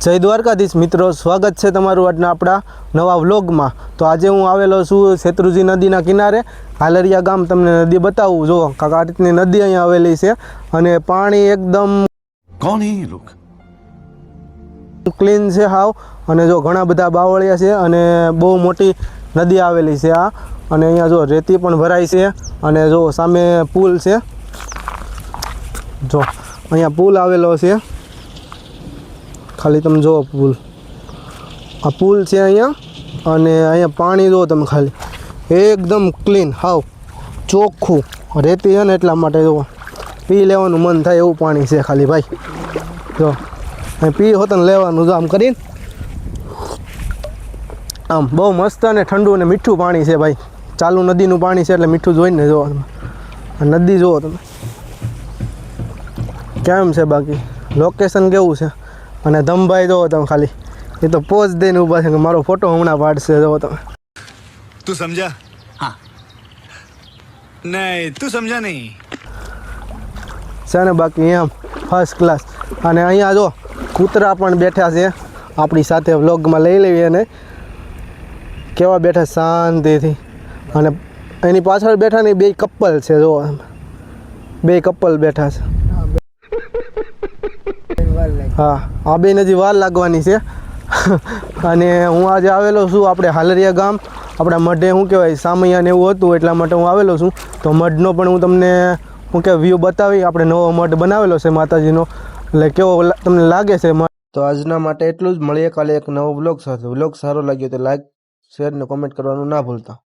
જય દ્વારકાધીશ મિત્રો સ્વાગત છે તમારું આજના આપણા નવા વ્લોગમાં. તો આજે હું આવેલો છું શેત્રુજી નદીના કિનારે. હાલરિયા ગામ તમને નદી બતાવું. જો કાકા રીતની નદી અહીંયા આવેલી છે અને પાણી એકદમ ક્લીન છે હાવ. અને જો ઘણા બધા બાવળિયા છે અને બહુ મોટી નદી આવેલી છે આ. અને અહીંયા જો રેતી પણ ભરાય છે અને જો સામે પુલ છે. જો અહીંયા પુલ આવેલો છે. ખાલી તમે જુઓ પુલ. આ પુલ છે અહીંયા અને અહીંયા પાણી જુઓ તમે ખાલી. એકદમ ક્લીન હાવ ચોખ્ખું. રેતી છે ને એટલા માટે જુઓ. પી લેવાનું મન થાય એવું પાણી છે ખાલી ભાઈ. જો, અહીં પી હોત ને લેવાનું જો આમ કરીને. આમ બહુ મસ્ત અને ઠંડુ અને મીઠું પાણી છે ભાઈ. ચાલુ નદીનું પાણી છે એટલે મીઠું જોઈને જુઓ નદી જુઓ તમે. કેમ છે બાકી? લોકેશન કેવું છે? અને ધમભાઈ જોવો તમે ખાલી. એ તો પોઝ દઈને ઊભા છે કે મારો ફોટો હમણાં પાડશે જોવો તમે. તું સમજા? હા. નહીં તું સમજા નહીં. છે ને બાકી એમ ફર્સ્ટ ક્લાસ અને અહીંયા જો કૂતરા પણ બેઠા છે. આપણી સાથે વ્લોગમાં લઈ લેવી અને કેવા બેઠા શાંતિથી. અને એની પાછળ બેઠા ને બે કપલ છે જો બે કપલ બેઠા છે. હા આ બે હજી વાર લાગવાની છે. અને હું આજે આવેલો છું આપણે હાલરિયા ગામ. આપણા મઢે શું કહેવાય સામૈયા ને એવું હતું એટલા માટે હું આવેલો છું. તો મઢનો પણ હું તમને શું કે વ્યૂ બતાવી. આપણે નવો મઢ બનાવેલો છે માતાજીનો. એટલે કેવો તમને લાગે છે તો આજના માટે એટલું જ. મળીએ કાલે એક નવો બ્લોગ સાથે. બ્લોગ સારો લાગ્યો તો લાઈક શેર ને કોમેન્ટ કરવાનું ના ભૂલતા.